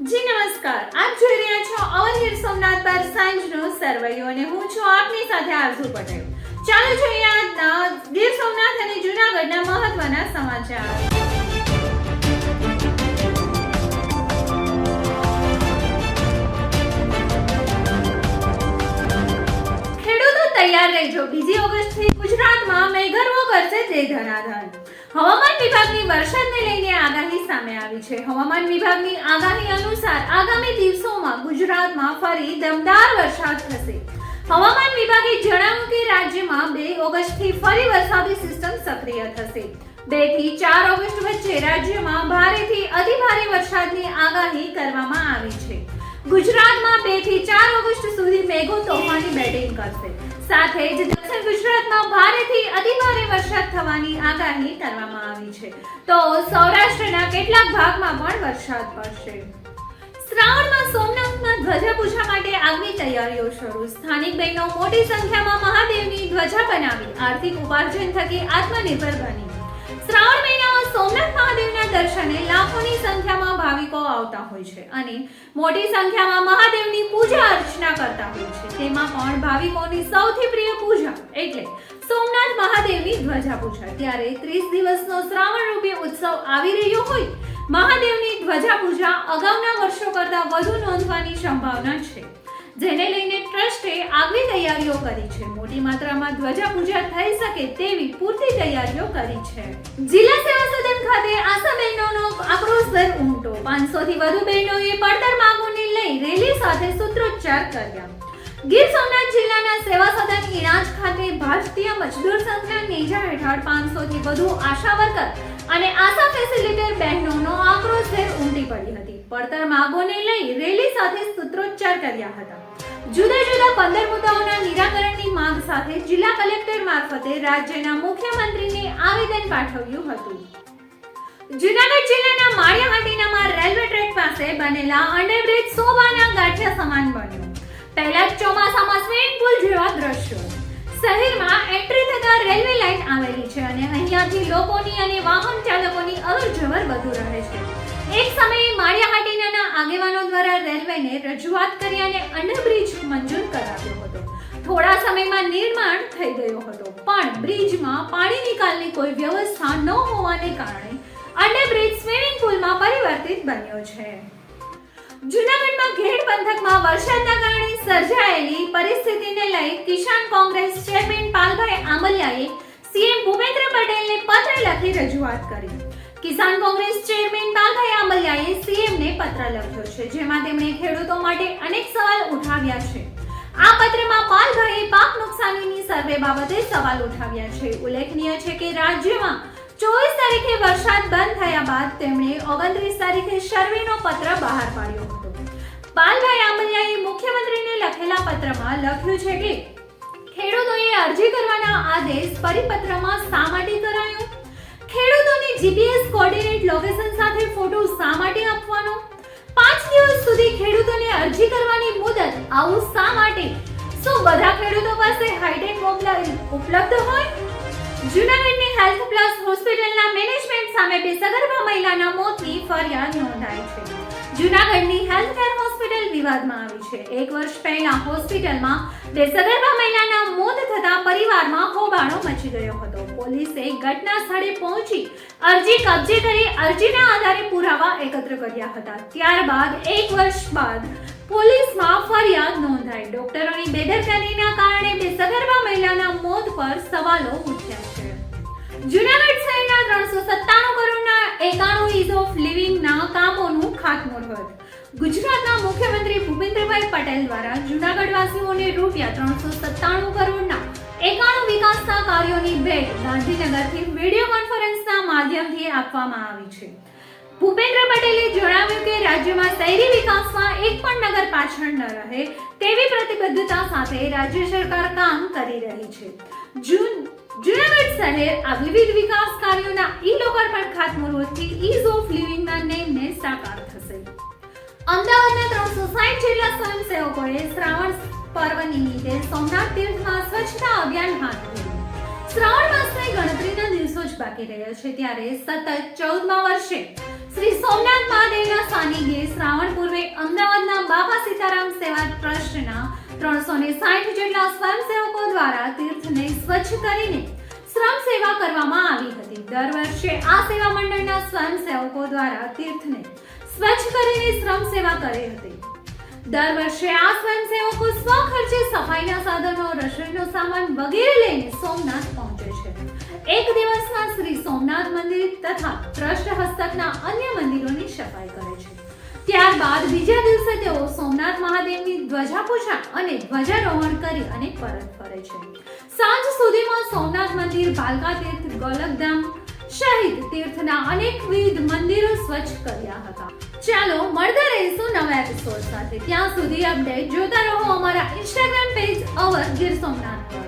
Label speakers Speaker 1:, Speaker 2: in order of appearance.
Speaker 1: જી, નમસ્કાર. આપ જોઈ રહ્યા છો અવર ગીર સોમનાથ પર સાંજનો સરવૈયો અને હું છું આપની સાથે આરઝુ પટેલ. ચાલો જોઈએ આજના ગીર સોમનાથ અને જૂનાગઢના મહત્વના સમાચાર. તૈયાર રહેજો. બીજી ઓગસ્ટથી ગુજરાતમાં મેઘરવો કરશે જે ધનાધન. હવામાન વિભાગની વરસાદને લઈને આગાહી સામે આવી છે. હવામાન વિભાગની આગાહી અનુસાર આગામી દિવસોમાં ગુજરાતમાં ફરી દમદાર વરસાદ થશે. હવામાન વિભાગે જણાવ્યું કે રાજ્યમાં બે ઓગસ્ટથી ફરી વરસાદી સિસ્ટમ સક્રિય થશે. બેથી ચાર ઓગસ્ટ વચ્ચે રાજ્યમાં ભારેથી અતિભારે વરસાદની આગાહી કરવામાં આવી છે. ગુજરાતમાં બેથી ચાર ઓગસ્ટ સુધી મેઘો તોફાની બેટિંગ કરશે. સાથે જ દક્ષિણ ગુજરાતમાં ભારેથી અતિભારે વરસાદ થવાની આગાહી કરવામાં આવી છે. તો સૌરાષ્ટ્રના કેટલાક ભાગમાં પણ વરસાદ પડશે. શ્રાવણમાં સોમનાથમાં ધ્વજા પૂજા માટે આગવી તૈયારીઓ શરૂ. સ્થાનિક બહેનો મોટી સંખ્યામાં મહાદેવની ધ્વજા બનાવી આર્થિક ઉપાર્જન થકી આત્મનિર્ભર બની. શ્રાવણ મહિનામાં સોમનાથ મહાદેવના દર્શને લાખોની સંખ્યામાં ભાવિકો આવતા હોય છે અને મોટી સંખ્યામાં મહાદેવની પૂજા અર્ચના કરતા હોય છે. તેમાં પણ ભાવિકોની સૌથી પ્રિય પૂજા એટલે સોમનાથ મહાદેવની ધ્વજા પૂજા ત્યારે ત્રીસ દિવસનો શ્રાવણ રૂપી ઉત્સવ આવી રહ્યો હોય, મહાદેવની ધ્વજા પૂજા અગાઉના વર્ષો કરતાં વધુ નોંધવાની સંભાવના છે. જેને લઈને ટ્રસ્ટે આગવી તૈયારીઓ કરી છે. મોટી માત્રામાં ધ્વજા પૂજા થઈ શકે તેવી પૂરતી તૈયારીઓ કરી છે. જિલ્લા સેવા સદન ખાતે આશા બહેનોનો આક્રોશભેર ઉમટો પાંચસો થી વધુ બહેનોએ પડતર માંગોને લઈ રેલી સાથે સૂત્રોચ્ચાર કર્યા. ગીર સોમનાથ જિલ્લાના સેવા સદન ઇણાજ ખાતે ભારતીય મજદૂર સંઘના નેજા હેઠળ પાંચસો થી વધુ આશા વર્કર અને આશા ફેસિલિટેટર બહેનોનો આક્રોશભેર ઉમટી પડી હતી. પડતર માગોને લઈ રેલી સાથે સૂત્રોચ્ચાર કર્યા હતા. જુદા જુદા પંદર મુદ્દાઓના નિરાકરણની માંગ સાથે જિલ્લા કલેક્ટર મારફતે રાજ્યના મુખ્યમંત્રીને આવેદન પાઠવ્યું હતું. જુનાગઢ જિલ્લાના માળિયાહાટીનામાં રેલવે ટ્રેક પાસે બનેલા અંડરબ્રિજ સોબાના ગાંઠિયા સમાન બન્યો. પહેલા જ ચોમાસામાં સ્વિમિંગ પુલ જેવા દ્રશ્યો. શહેરમાં એન્ટ્રી થતા રેલવે લાઇન આવેલી છે અને અહીંયાથી લોકોની અને વાહન ચાલકોની અવરજવર વધુ રહે છે. એક સમયે માળિયાહાટીના આગેવાનો દ્વારા રેલવેને રજૂઆત કરી અને અંડરબ્રિજ મંજૂર કરાવ્યો હતો. થોડા સમયમાં નિર્માણ થઈ ગયો હતો, પણ બ્રિજમાં પાણી નિકાલની કોઈ વ્યવસ્થા ન હોવાને કારણે અંડરબ્રિજ સ્વિમિંગ પુલમાં પરિવર્તિત બન્યો છે. જૂનાગઢમાં ઘેડ પંથકમાં વરસાદના કારણે સર્જાયેલી પરિસ્થિતિને લઈ કિસાન કોંગ્રેસ ચેરમેન પાલભાઈ આંબલિયાએ સીએમ ભૂપેન્દ્ર પટેલને પત્ર લખી રજૂઆત કરી. કિસાન કોંગ્રેસ ચેરમેન પાલભાઈ આંબલિયાએ સીએમને પત્ર લખ્યો છે, જેમાં તેમણે ખેડૂતો માટે અનેક સવાલ ઉઠાવ્યા છે. આ પત્રમાં પાલભાઈએ પાક નુકસાનીની સર્વે બાબતે સવાલ ઉઠાવ્યા છે. ઉલ્લેખનીય છે કે રાજ્યમાં ચોવીસ તારીખે વરસાદ બંધ થયા બાદ તેમણે ઓગણત્રીસ તારીખે શરવીનો પત્ર બહાર પાડ્યો હતો. પાલભાઈ આંબલિયાએ મુખ્યમંત્રીને લખેલા પત્રમાં લખ્યું છે કે, ખેડૂતોએ અરજી કરવાના આદેશ પરિપત્રમાં શા માટે કરાયો ખેડૂતોને જીપીએસ કોઓર્ડિનેટ લોકેશન સાથે ફોટો શા માટે આપવાનો. પાંચ દિવસ સુધી ખેડૂતોને અરજી કરવાની મુદત આવું શા માટે? શું બધા ખેડૂતો પાસે હાઈટેક મોબાઈલ ઉપલબ્ધ હોય? જુનાગઢની હેલ્થ સામે સગર્ભા મહિલાના મોતની ફરિયાદ નોંધાઈ છે. જૂનાગઢની હેલ્થ કેર હોસ્પિટલ વિવાદમાં આવી છે. એક વર્ષ પહેલા હોસ્પિટલમાં બે સગર્ભા મહિલાના મોત થતા પરિવારમાં હોબાળો મચી ગયો હતો. પોલીસે ઘટના સ્થળે પહોંચી અરજી કબજે કરી અરજીના આધારે પુરાવા એકત્ર કર્યા હતા. ત્યારબાદ એક વર્ષ બાદ પોલીસમાં ફરિયાદ નોંધાઈ. ડોક્ટરોની બેદરકારીના કારણે બે સગર્ભા મહિલાના મોત પર સવાલો ઉઠ્યા છે. જૂનાગઢ શહેરના ત્રણસો સત્તાણું કરોડના એકાણું ઇઝ ઓફ લિવિંગના કામોનું ખાતમુહૂર્ત. ગુજરાતના મુખ્યમંત્રી ભૂપેન્દ્રભાઈ પટેલ દ્વારા જુનાગઢવાસીઓને રૂપિયા ત્રણસો સત્તાણું કરોડના એકાણું વિકાસના કાર્યોની ભેટ ગાંધીનગરથી વીડિયો કોન્ફરન્સના માધ્યમથી આપવામાં આવી છે. ભૂપેન્દ્ર પટેલે જણાવ્યું કે રાજ્યમાં શહેરી વિકાસમાં એક પણ નગર પાછળ ન રહે તેવી પ્રતિબદ્ધતા સાથે રાજ્ય સરકાર કામ કરી રહી છે. જૂન જૂનાગઢ શહેર આ વિવિધ વિકાસ કાર્યોના ઈ લોકાર્પણ ખાતમુહૂર્તથી ઈઝ ઓફ લિવિંગના નેમને સાકાર થશે. અમદાવાદના ત્રણસો સાઠ જેટલા સ્વયંસેવકોએ શ્રાવણ પર્વ નિમિત્તે સોમનાથ તીર્થમાં સ્વચ્છતા અભિયાન હાથ ધર્યું. શ્રાવણ માસની ગણતરીના દિવસો જ બાકી રહ્યા છે, ત્યારે સતત ચૌદમા વર્ષે શ્રી સોમનાથ મહાદેવના સાનિધ્યે શ્રાવણ પૂર્વે અમદાવાદના બાબા સીતારામ સેવા ટ્રસ્ટના ત્રણસો ને સાઠ જેટલા સ્વયંસેવકો દ્વારા તીર્થને સ્વચ્છ કરીને શ્રમ સેવા કરવામાં આવી હતી. દર વર્ષે આ સેવા મંડળના સ્વયંસેવકો દ્વારા તીર્થને સ્વચ્છ કરીને શ્રમ સેવા કરી હતી. દર વર્ષે આ સ્વયંસેવકો સ્વખર્ચે સફાઈના સાધનો, રસોઈનો સામાન વગેરે લઈને સોમનાથ પહોંચે છે એક દિવસમાં શ્રી સોમનાથ મંદિર તથા ટ્રસ્ટ હસ્તકના અન્ય મંદિરોની સફાઈ કરે છે. ત્યારબાદ બીજા દિવસે તેઓ સોમનાથ મહાદેવની ધ્વજા પૂજા અને ધ્વજારોહણ કરી અને પરત ફરે છે. સાંજ સુધીમાં સોમનાથ મંદિર ભાલકા તીર્થ ગોલકધામ સહિત તીર્થના અનેકવિધ મંદિરો સ્વચ્છ કર્યા હતા. ચાલો મળતા રહીશું નવા એપિસોડ સાથે. ત્યાં સુધી અપડેટ જોતા રહો અમારા Instagram page our Gir Somnath